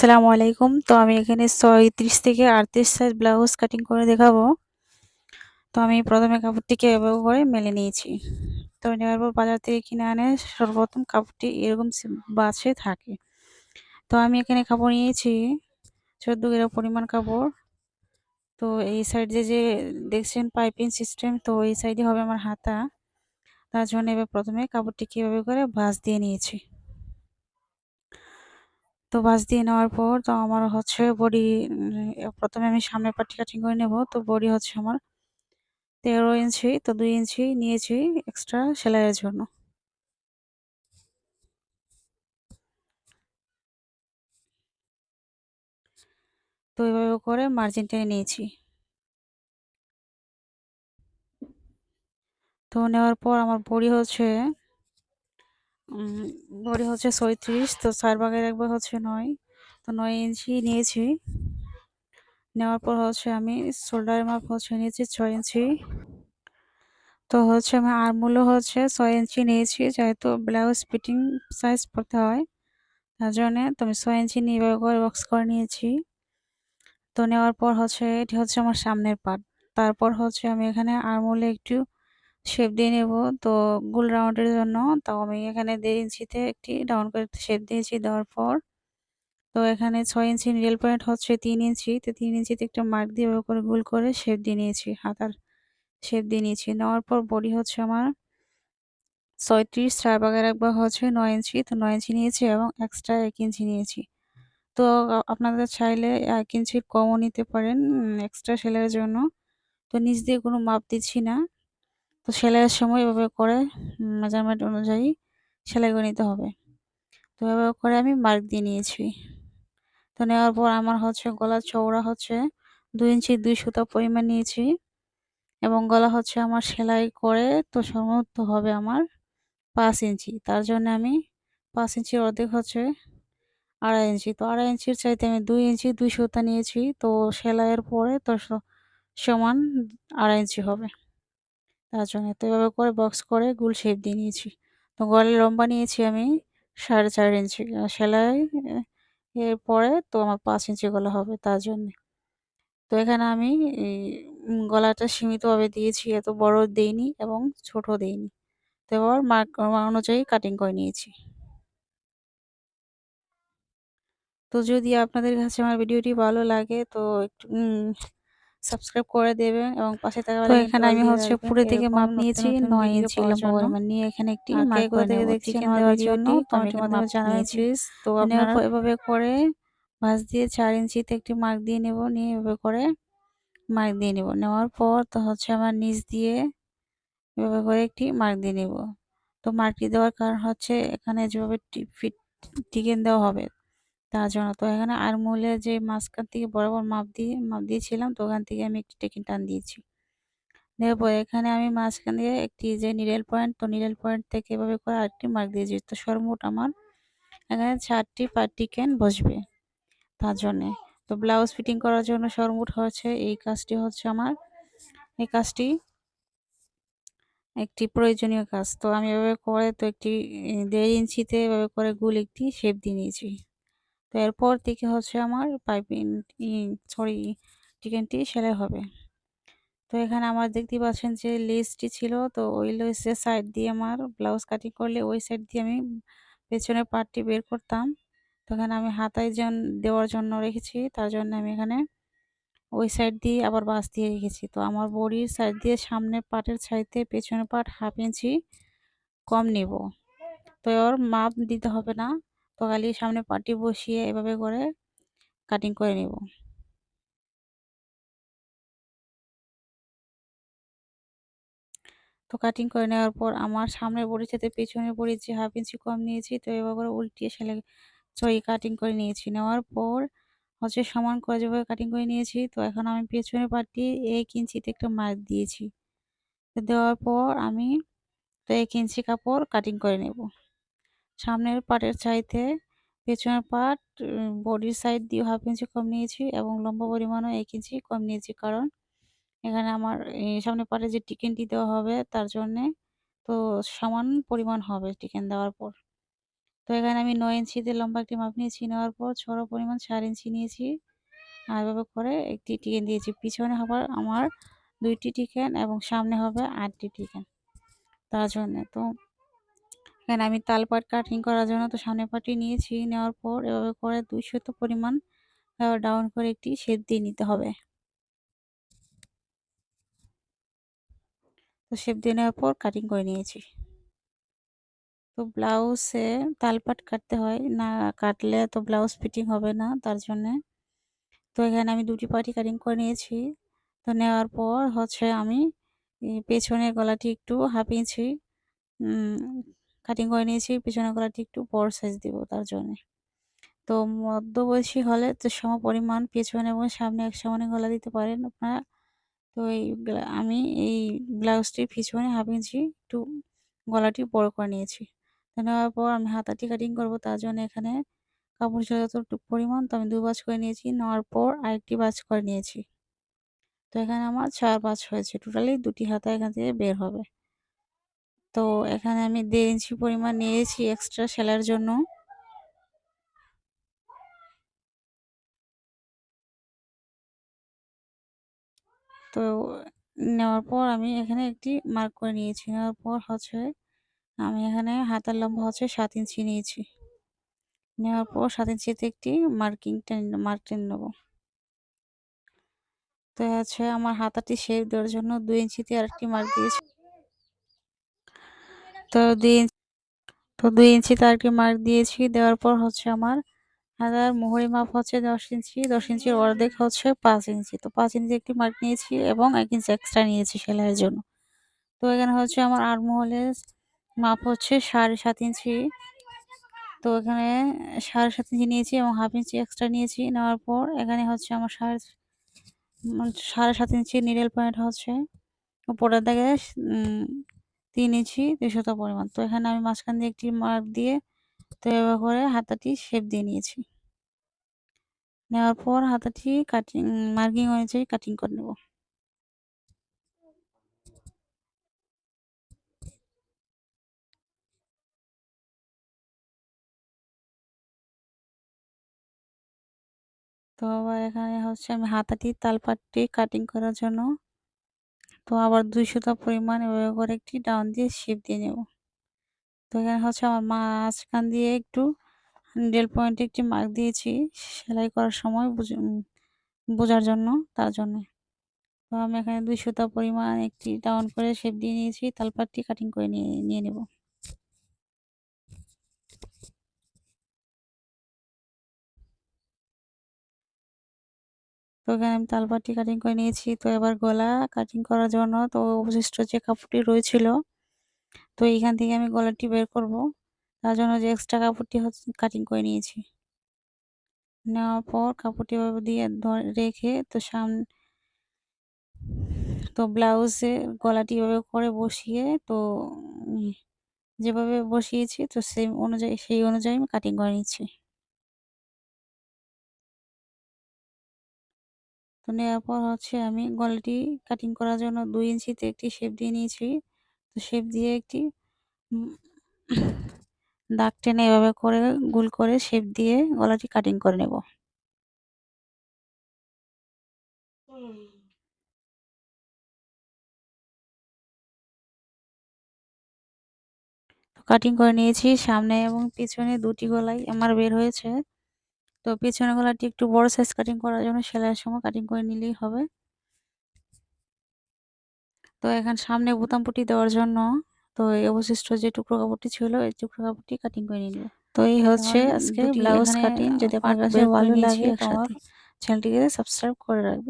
আসসালামু আলাইকুম। তো আমি এখানে ছয়ত্রিশ থেকে আটত্রিশ সাইজ ব্লাউজ কাটিং করে দেখাবো। তো আমি প্রথমে কাপড়টিকে এভাবে করে মেলে নিয়েছি। তো নেওয়ার পর বাজার থেকে কিনে আনে সর্বপ্রথম কাপড়টি এরকম বাছে থাকে। তো আমি এখানে কাপড় নিয়েছি, চোদ্দ কিলো পরিমাণ কাপড়। তো এই সাইডে যে দেখছেন পাইপিং সিস্টেম তো এই সাইডে হবে আমার হাতা। তার জন্য এবার প্রথমে কাপড়টিকে এভাবে করে ভাঁজ দিয়ে নিয়েছি। তো বাস দিয়ে নেওয়ার পর তো আমার হচ্ছে বডি প্রথমে আমি সামনের পার্টি কাটিং করে নেব। তো বডি হচ্ছে আমার তেরো ইঞ্চি, তো দুই ইঞ্চি নিয়েছি এক্সট্রা সেলাইয়ের জন্য। তো এভাবে করে মার্জিন টেনে নিয়েছি। তো নেওয়ার পর আমার বড়ি হচ্ছে বড়ি হচ্ছে ছয়ত্রিশ, তো চার ভাগের একবার হচ্ছে নয়। তো নয় ইঞ্চি নিয়েছি। নেওয়ার পর হচ্ছে আমি শোল্ডারের মাপ হচ্ছে নিয়েছি ছয় ইঞ্চি। তো হচ্ছে আমি আরমুলো হচ্ছে ছয় ইঞ্চি নিয়েছি, যেহেতু ব্লাউজ ফিটিং সাইজ পড়তে হয়। তার জন্যে তো আমি ছয় ইঞ্চি নিয়ে করে বক্স করে নিয়েছি। তো নেওয়ার পর হচ্ছে, এটি হচ্ছে আমার সামনের পার্ট তারপর হচ্ছে আমি এখানে আরমুলে একটু শেপ দিয়ে নেব। তো গোল রাউন্ডের জন্য তো আমি এখানে দেড় ইঞ্চিতে একটি ডাউন করে শেপ দিয়েছি দেওয়ার পর। তো এখানে ছয় ইঞ্চি রিয়েল পয়েন্ট হচ্ছে তিন ইঞ্চি। তো তিন ইঞ্চিতে একটা মার্ক দিয়ে করে গোল করে শেপ দিয়ে নিয়েছি, হাতার শেপ দিয়ে নিয়েছি। নেওয়ার পর বডি হচ্ছে আমার ছয়ত্রিশ, চার বাগের একবার হচ্ছে নয় ইঞ্চি। তো নয় ইঞ্চি নিয়েছি এবং এক্সট্রা এক ইঞ্চি নিয়েছি। তো আপনাদের চাইলে এক ইঞ্চির কমও নিতে পারেন এক্সট্রা সেলাইয়ের জন্য। তো নিচ দিয়ে কোনো মাপ দিচ্ছি না। তো সেলাইয়ের সময় এভাবে করে মেজারমেন্ট অনুযায়ী সেলাই করে নিতে হবে। তো এভাবে করে আমি মার্ক দিয়ে নিয়েছি। তো নেওয়ার পর আমার হচ্ছে গলার চওড়া হচ্ছে, দুই ইঞ্চি দুই সুতা পরিমাণ নিয়েছি এবং গলা হচ্ছে আমার সেলাই করে তো সমর্থ হবে আমার পাঁচ ইঞ্চি। তার জন্য আমি পাঁচ ইঞ্চির অর্ধেক হচ্ছে আড়াই ইঞ্চি। তো আড়াই ইঞ্চির চাইতে আমি দুই ইঞ্চি দুই সুতা নিয়েছি, তো সেলাইয়ের পরে তো সমান আড়াই ইঞ্চি হবে। তার জন্য তো এভাবে করে বক্স করে গুল শেপ দিয়ে নিয়েছি। তো গলার লম্বা নিয়েছি আমি সাড়ে চার ইঞ্চি সেলাই এর পরে তো আমার পাঁচ ইঞ্চি গলা হবে তার জন্যে। তো এখানে আমি গলাটা সীমিতভাবে দিয়েছি, এত বড় দেইনি এবং ছোট দেইনি। তো এবার মার্ক অনুযায়ী কাটিং করে নিয়েছি। তো যদি আপনাদের কাছে আমার ভিডিওটি ভালো লাগে, তো একটু সাবস্ক্রাইব করে দেবেন এবং পাশে থাকা তো এখানে আমি হচ্ছে পুরো থেকে মাপ নিয়েছি নয় ইঞ্চি লম্বা নিয়ে এখানে একটি মার্ক করে থেকে দেখছি দেওয়ার জন্য। মাধ্যমে জানাবেন প্লিজ তো আপনারা এভাবে করে ভাঁজ দিয়ে চার ইঞ্চিতে একটি মার্ক দিয়ে নেব নিয়ে এভাবে করে মার্ক দিয়ে নেব। নেওয়ার পর তো হচ্ছে আমার নিচ দিয়ে এভাবে করে একটি মার্ক দিয়ে নেব। তো মার্কটি দেওয়ার কারণ হচ্ছে এখানে যেভাবে ফিট টিকেন দেওয়া হবে তার জন্য। তো এখানে আর মূলে যে মাঝখান থেকে বরাবর মাপ দিয়ে, মাপ দিয়েছিলাম, তো ওখান থেকে আমি একটি টেকিং টান দিয়েছি। পর এখানে আমি মাঝখান দিয়ে একটি যে নিডেল পয়েন্ট তো নিডেল পয়েন্ট থেকে এভাবে করে আরেকটি মার্ক দিয়েছি। তো সর্বমোট আমার এখানে চারটি পার্টিকেন বসবে তার জন্যে। তো ব্লাউজ ফিটিং করার জন্য সর্বমোট হচ্ছে এই কাজটি হচ্ছে আমার, এই কাজটি একটি প্রয়োজনীয় কাজ। তো আমি এভাবে করে তো একটি, দেড় ইঞ্চিতে এভাবে করে গুল একটি শেপ দিয়ে নিয়েছি। তো এরপর থেকে হচ্ছে আমার পাইপিং সরি, চিকেনটি সেলাই হবে। তো এখানে আমার দেখতে পাচ্ছেন যে লেসটি ছিল, তো ওই লেসের সাইড দিয়ে আমার ব্লাউজ কাটিং করলে ওই সাইড দিয়ে আমি পেছনের পার্টটি বের করতাম। তো এখানে আমি হাতায় জন দেওয়ার জন্য রেখেছি, তার জন্য আমি এখানে ওই সাইড দিয়ে আবার বাস দিয়ে রেখেছি। তো আমার বডির সাইড দিয়ে সামনের পাটের সাইডে পেছনের পাট হাফ ইঞ্চি কম নেব। তো ওর মাপ দিতে হবে না তো সামনে পাটি বসিয়ে এভাবে করে কাটিং করে নেব। তো কাটিং করে নেওয়ার পর আমার সামনের বড়ির সাথে পেছনের বড়ির যে হাফ ইঞ্চি কম নিয়েছি, তো এভাবে করে উল্টিয়ে সেলে সরি কাটিং করে নিয়েছি। নেওয়ার পর হচ্ছে সমান করে যেভাবে কাটিং করে নিয়েছি, তো এখন আমি পেছনের পাটি এক ইঞ্চিতে একটা মার্ক দিয়েছি। দেওয়ার পর আমি তো এক ইঞ্চি কাপড় কাটিং করে নেব। সামনের পাটের চাইতে পেছনের পাট বডির সাইড দিয়ে হাফ ইঞ্চি কম নিয়েছি এবং লম্বা পরিমাণও এক ইঞ্চি কম নিয়েছি কারণ এখানে আমার সামনে পাটে যে টিকেনটি দেওয়া হবে তার জন্যে তো সমান পরিমাণ হবে টিকেন দেওয়ার পর। তো এখানে আমি নয় ইঞ্চিতে লম্বা একটি মাপ নিয়েছি, নেওয়ার পর ছড়ো পরিমাণ চার ইঞ্চি নিয়েছি আর এভাবে করে একটি টিকেন দিয়েছি। পিছনে হবার আমার দুইটি টিকেন এবং সামনে হবে আটটি টিকেন তার জন্য। তো এখানে আমি তালপাট কাটিং করার জন্য তো সামনে পাটি নিয়েছি। নেওয়ার পর এভাবে করে দুইশত পরিমাণ ডাউন করে একটি শেপ দিয়ে নিতে হবে। তো শেপ দিয়ে নেওয়ার পর কাটিং করে নিয়েছি। তো ব্লাউজে তালপাট কাটতে হয়। না, কাটলে তো ব্লাউজ ফিটিং হবে না তার জন্যে। তো এখানে আমি দুটি পাটি কাটিং করে নিয়েছি। তো নেওয়ার পর হচ্ছে আমি পেছনের গলাটি একটু ইঞ্চি কাটিং করে নিয়েছি পেছনের গলাটি একটু বড় সাইজ দিব তার জন্যে। তো মধ্যবয়সী হলে তো সম পরিমাণ পেছনে এবং সামনে এক সমানে গলা দিতে পারেন আপনারা। তো এই আমি এই ব্লাউজটির পিছনে হাফ ইঞ্চি একটু গলাটি বড় করে নিয়েছি। নেওয়ার পর আমি হাতাটি কাটিং করব তার জন্য এখানে কাপড় যতটুকু পরিমাণ তো আমি দু বাজ করে নিয়েছি, নেওয়ার পর আরেকটি বাজ করে নিয়েছি। তো এখানে আমার চার বাজ হয়েছে টোটালি দুটি হাতা এখান থেকে বের হবে। তো এখানে আমি দেড় ইঞ্চি পরিমাণ নিয়েছি এক্সট্রা সেলার জন্য। তো নেওয়ার পর আমি এখানে একটি মার্ক করে নিয়েছি। নেওয়ার পর হচ্ছে আমি এখানে হাতার লম্বা হচ্ছে সাত ইঞ্চি নিয়েছি। নেওয়ার পর সাত ইঞ্চিতে একটি মার্কিং টেন মার্ক টেন নেব। তো হচ্ছে আমার হাতাটি শেপ দেওয়ার জন্য দুই ইঞ্চিতে আরেকটি মার্ক দিয়েছি। তো দুই ইঞ্চি তো দুই ইঞ্চিতে আরেকটি মার্ক দিয়েছি, দেওয়ার পর হচ্ছে আমার হাতার মোহরি মাপ হচ্ছে দশ ইঞ্চি, দশ ইঞ্চির অর্ধেক হচ্ছে পাঁচ ইঞ্চি। তো পাঁচ ইঞ্চি একটি মার্ক নিয়েছি এবং এক ইঞ্চি এক্সট্রা নিয়েছি সেলাইয়ের জন্য। তো এখানে হচ্ছে আমার আরমহলের মাপ হচ্ছে সাড়ে সাত ইঞ্চি। তো এখানে সাড়ে সাত ইঞ্চি নিয়েছি এবং হাফ ইঞ্চি এক্সট্রা নিয়েছি। নেওয়ার পর এখানে হচ্ছে আমার সাড়ে সাড়ে সাত ইঞ্চি নিডেল পয়েন্ট হচ্ছে। উপরের দিকে তিন ইঞ্চি দুশত পরিমাণ। তো এখানে আমি মাঝখান দিয়ে একটি মার্ক দিয়ে তো এভাবে করে হাতাটি শেপ দিয়ে নিয়েছি। নেওয়ার পর হাতাটি কাটিং মার্কিং অনুযায়ী কাটিং করে নেব। তো আবার এখানে হচ্ছে আমি হাতাটি তালপাটটি কাটিং করার জন্য তো আবার দুইশোটা পরিমাণ এভাবে করে একটি ডাউন দিয়ে শিপ দিয়ে নেব। তো এখানে হচ্ছে আমার মাঝখান দিয়ে একটু ডেল পয়েন্টে একটি মার্ক দিয়েছি সেলাই করার সময় বোঝার জন্য, তার জন্য। তো আমি এখানে দুইশোটা পরিমাণ একটি ডাউন করে শেপ দিয়ে নিয়েছি তালপাটটি কাটিং করে নিয়ে নিয়ে নেব। এখানে আমি তালপাটি কাটিং করে নিয়েছি। তো এবার গলা কাটিং করার জন্য তো অবশিষ্ট যে কাপড়টি রয়েছিল, তো এইখান থেকে আমি গলাটি বের করব। তার জন্য যে এক্সট্রা কাপড়টি কাটিং করে নিয়েছি। নেওয়ার পর কাপড়টি দিয়ে রেখে তো সামনে তো ব্লাউজে গলাটি এভাবে করে বসিয়ে তো যেভাবে বসিয়েছি তো সেই অনুযায়ী সেই অনুযায়ী আমি কাটিং করে নিচ্ছি। নেওয়ার পর হচ্ছে আমি গলাটি কাটিং করার জন্য দুই ইঞ্চিতে একটি শেপ দিয়ে নিয়েছি। তো শেপ দিয়ে একটি দাগ টেনে এভাবে করে গোল করে শেপ দিয়ে গলাটি কাটিং করে নেব। কাটিং করে নিয়েছি, সামনে এবং পিছনে দুটি গলাই আমার বের হয়েছে। তো পিছনে গলাটি একটু বড় সাইজ কাটিং করার জন্য সেলাইয়ের সময় কাটিং করে নিলেই হবে। তো এখন সামনে বোতাম পুটি দেওয়ার জন্য তো এই অবশিষ্ট যে টুকরো কাপড়টি ছিল এই টুকরো কাপড়টি কাটিং করে নিল তো এই হচ্ছে আজকে ব্লাউজ কাটিং যদি আপনার কাছে ভালো লাগে চ্যানেলটিকে সাবস্ক্রাইব করে রাখবেন।